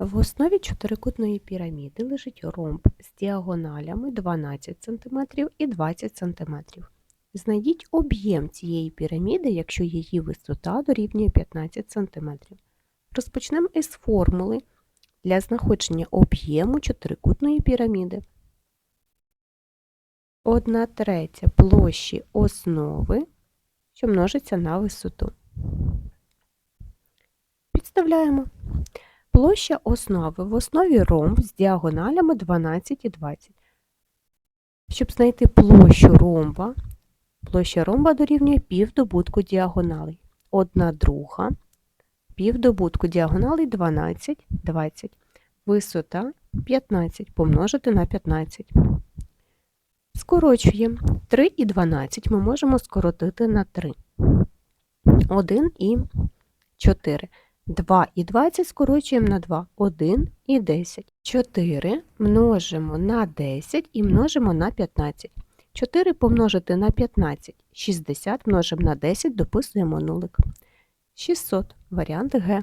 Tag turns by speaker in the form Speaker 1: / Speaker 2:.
Speaker 1: В основі чотирикутної піраміди лежить ромб з діагоналями 12 см і 20 см. Знайдіть об'єм цієї піраміди, якщо її висота дорівнює 15 см. Розпочнемо із формули для знаходження об'єму чотирикутної піраміди. 1 третя площі основи, що множиться на висоту. Підставляємо. Площа основи в основі ромб з діагоналями 12 і 20. Щоб знайти площу ромба, площа ромба дорівнює півдобутку діагоналей. 1 друга, півдобутку діагоналей 12, 20. Висота 15 помножити на 15. Скорочуємо. 3 і 12 ми можемо скоротити на 3. 1 і 4. 2 і 20 скорочуємо на 2. 1 і 10. 4 множимо на 10 і множимо на 15. 4 помножити на 15. 60 множимо на 10, дописуємо нулик. 600. Варіант Г.